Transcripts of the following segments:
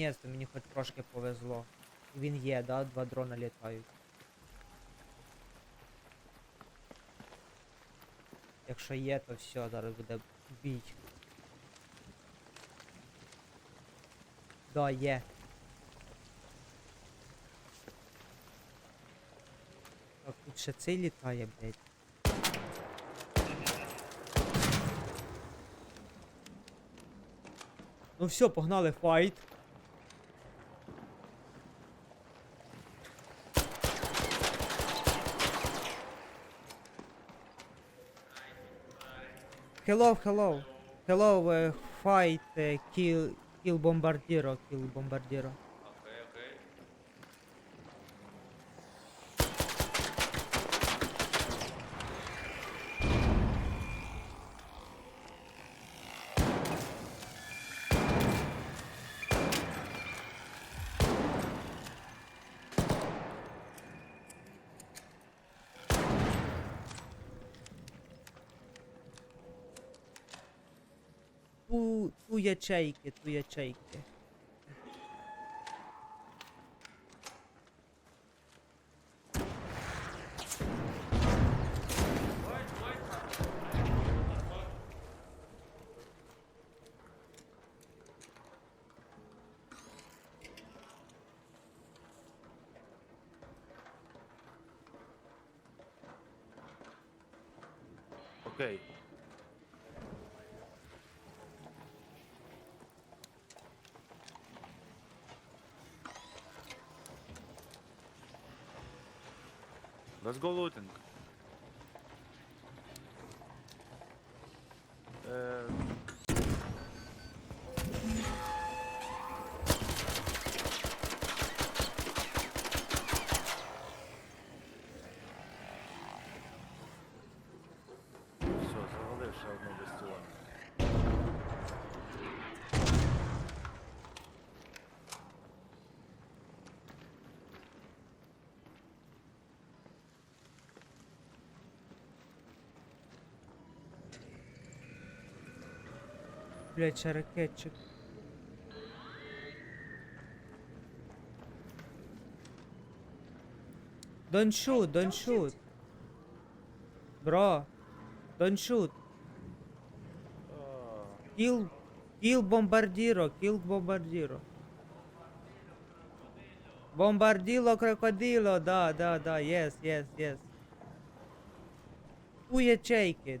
Ні, то мені хоч трошки повезло. Він є, да? Два дрона літають. Якщо є, то все, зараз буде бій. Да, є. Так, тут ще цей літає, блядь. Ну все, погнали файт. Hello, hello. Hello, uh, fight, uh, kill, kill bombardiro, kill bombardiro. Ту, ту ячейки, ту ячейки. Окей. Let's go looting. Е, Блять, ще ракетчик. Don't shoot, don't shoot. Bro, don't shoot. Kill, kill bombardiro, kill bombardiro. Bombardilo крокодило, да, да, да, yes, yes, yes. Ту ячейки.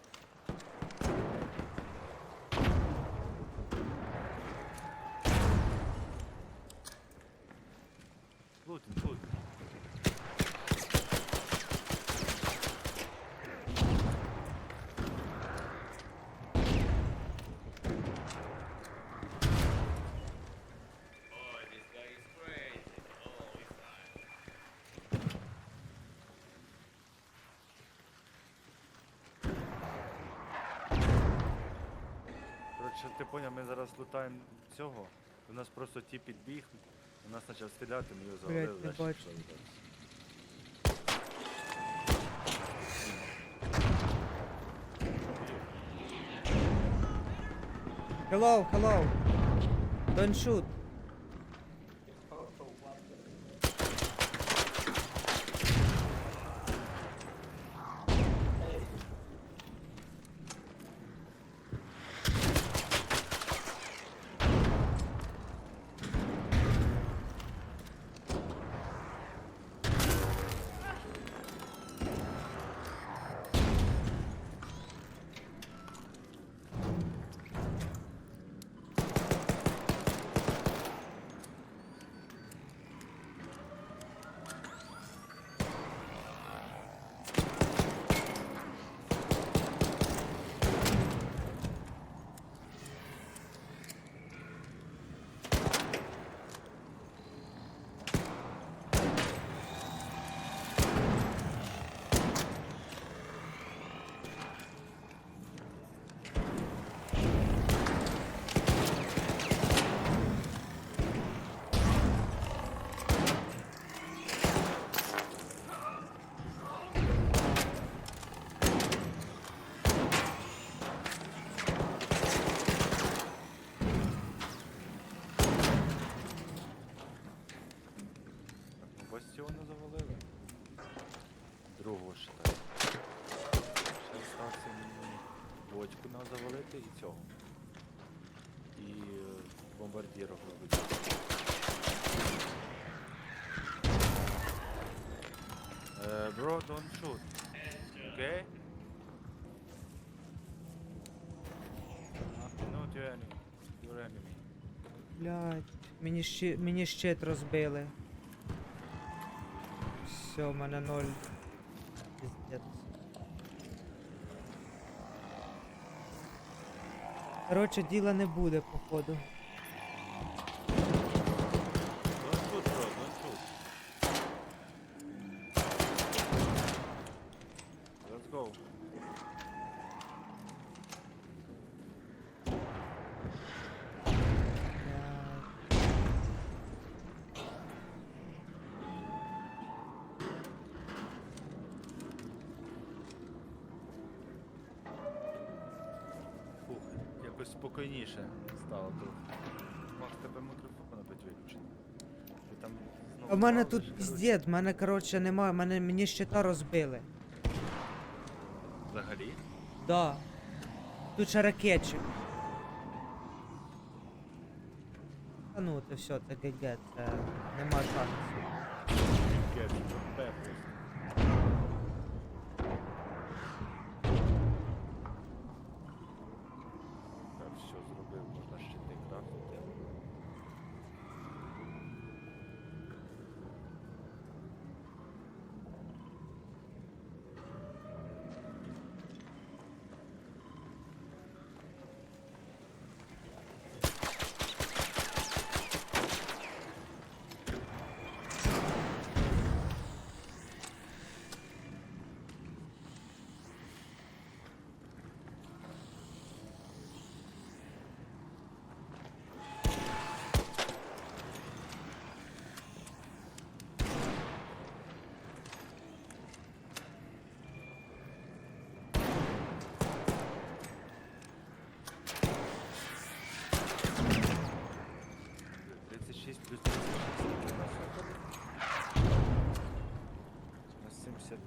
Коротше, ти поняв, ми зараз лутаємо цього. У нас просто ті підбіг, у нас почав стріляти, ми його завалили. Блядь, не бачу. Hello, hello. Don't shoot. Бомбардірок робити. Е, Bro, don't shoot. Okay? Not your enemy. Your enemy. Блядь, мені, щи, мені щит розбили. Все, в мене ноль. Піздець. Коротше, діла не буде, походу. Якось спокійніше стало трохи. Макс, тебе мікрофон опять виключений. Ти там знову А в мене тут коротше. піздець, в мене, коротше, немає, мене, мені щита розбили. Взагалі? Да. Тут ще ракетчик. Та ну, це все, це ГГ, це нема шансів. Нас 70.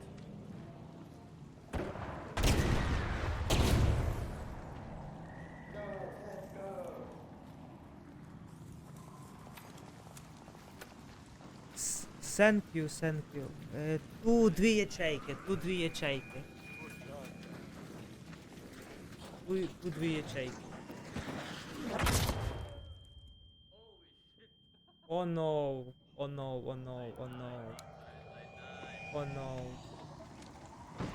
С- Thank you, thank you. Е, тут дві ячейки, тут дві ячейки. Тут, тут дві ячейки. О no, о no, о no, о no. О no,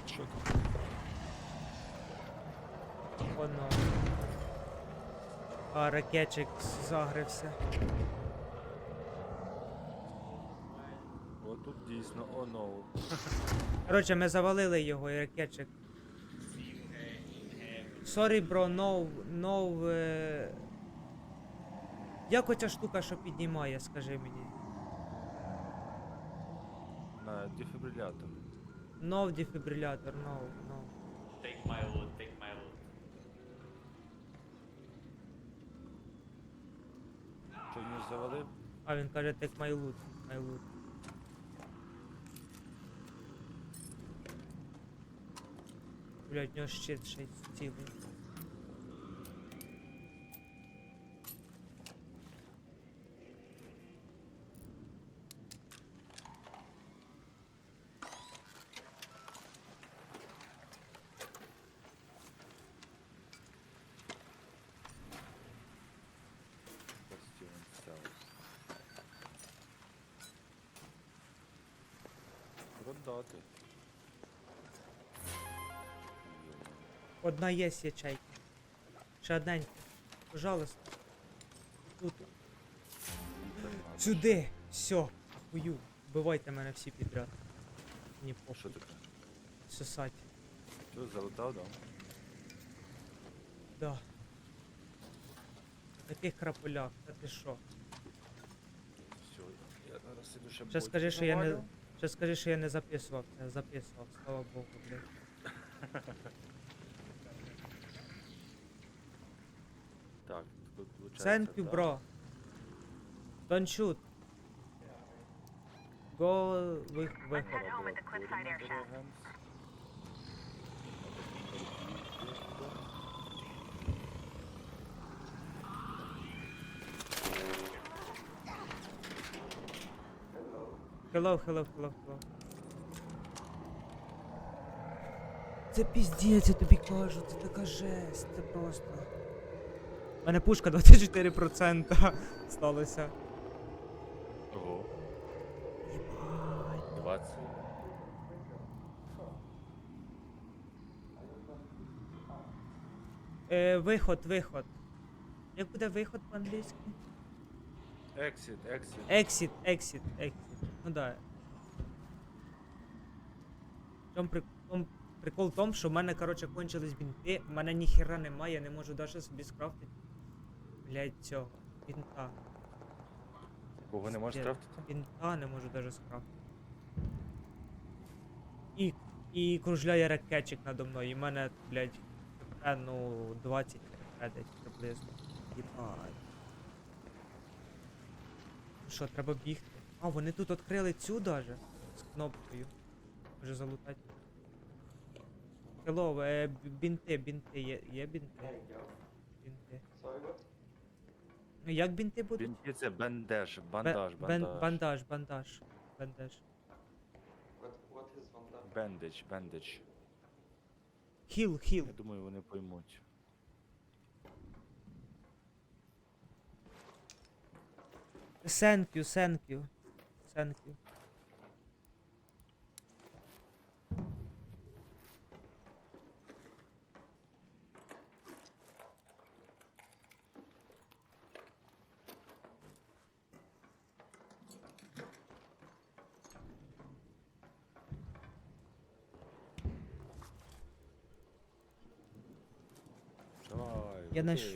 Що тут? о no. А ракетчик загрився. О, тут дійсно о ноу. Коротше, ми завалили його і ракетчик. Sorry, bro, no, no. Е... Як оця штука, що піднімає, скажи мені. На дефібрилятор. No дефібрилятор, no, no. Take my loot, take my loot. Що він завалив? А він каже, take my loot, my loot. Блять, у нього щит ще цілий. Бастіон Саус. Йо. Одна є ячейка. Ще одненька. Пожалуйста. Тут. Сюди! Все, хую. Вбивайте мене всі підряд. Мені Що похуй. таке? Сосать. Що, залутав, да? Да. Таких крапуляк, та ти що? Все, я зараз іду ще Ще скажи, що я не. завалю. Ще скажи, що я не записував, я записував, слава Богу, блядь. Так, тут. Thank you, bro. Don't shoot. Го вих, виход. Hello, hello, hello, hello. Це піздець, я тобі кажу, це така жесть, це просто. У мене пушка 24% сталося. Ого, Єбать. 20. Е, виход, виход. Як буде виход по-англійськи? Exit, exit. Exit, exit, exit. Ну да. В чому при... прикол в тому, що в мене, коротше, кончились бінти, в мене ніхіра немає, я не можу навіть собі скрафтити. Блять, цього. Бінта. Кого не можеш Є. крафтити? Бінта не можу навіть скрафтити. І, і кружляє ракетчик надо мною, і в мене, блять, ну, 20 хп десь приблизно. Єбать. Ну Що, треба бігти? А, вони тут відкрили цю даже з кнопкою. Може залутати. Hello, е, бінти, бінти, є, є бінти? Бінти. Ну як бінти будуть? Бінти це бендаж, Бе- бандаж, бен- бандаж. бандаж, бандаж. Бандаж. Vandal? Бендич, бендич. Хіл, хіл. Я думаю, вони поймуть. Thank you, thank you. Thank you. Давай, Я куди наш-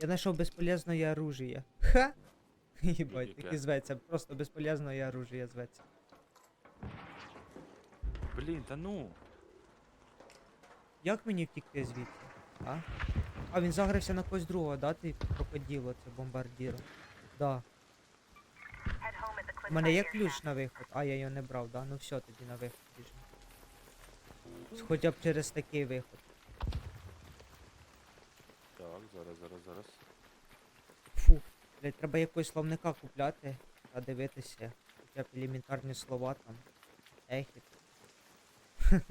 Я знайшов безполезне оружие. Ха! Єбать, Яке? так і зветься. Просто безполезне оружие зветься. Блін, та ну. Як мені втікти звідси? А? А він загрився на когось другого, да? Ти крокоділо, це бомбардір. Да. У мене є ключ на виход. А, я його не брав, да? Ну все, тоді на виход біжимо. Хоча б через такий виход. Зараз, зараз, зараз. Фу, блядь, треба якогось словника купляти та дивитися. Хоча б елементарні слова там. Ехіт.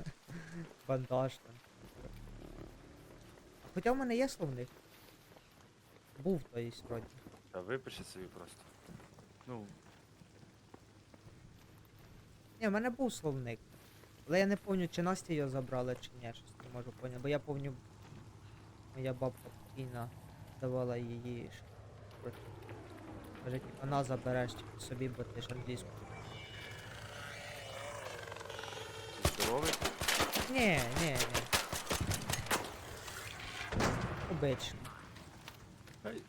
Бандаж там. А Хоча в мене є словник. Був то є вроді. Та випиши собі просто. Ну, Ні, в мене був словник. Але я не пам'ятаю, чи Настя його забрала, чи ні, щось не можу поняти. Бо я пам'ятаю, моя бабка покійна давала її. Каже, типа, на забереш собі, бо ти ж англійську. здоровий? Ні, ні, ні. Обично. Хай.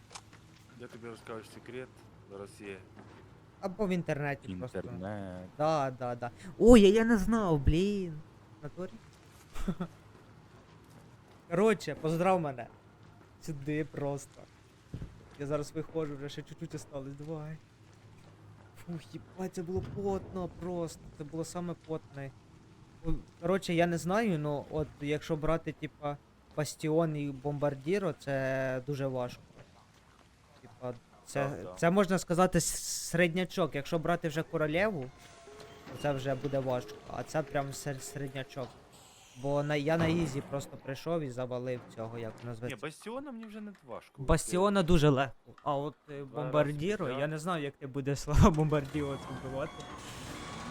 Я тобі розкажу секрет. Зараз є Або в інтернеті просто. інтернет. Да, да, да. Ой, я, я не знав, блін. Натурі? Коротше, поздрав мене. Сюди просто. Я зараз виходжу, вже ще чуть-чуть осталось. Давай. Фух, їбать, це було потно просто. Це було саме потне. Коротше, я не знаю, ну от якщо брати, типа, Бастіон і Бомбардіро, це дуже важко. Типа, це, це можна сказати середнячок. Якщо брати вже королеву, то це вже буде важко. А це прям середнячок. Бо на, я на Ізі просто прийшов і завалив цього, як Ні, зветься. бастіона мені вже не важко. Бастіона дуже легко. А от е, рази бомбардіро, я не знаю, як ти будеш слова бомбардіру вбивати.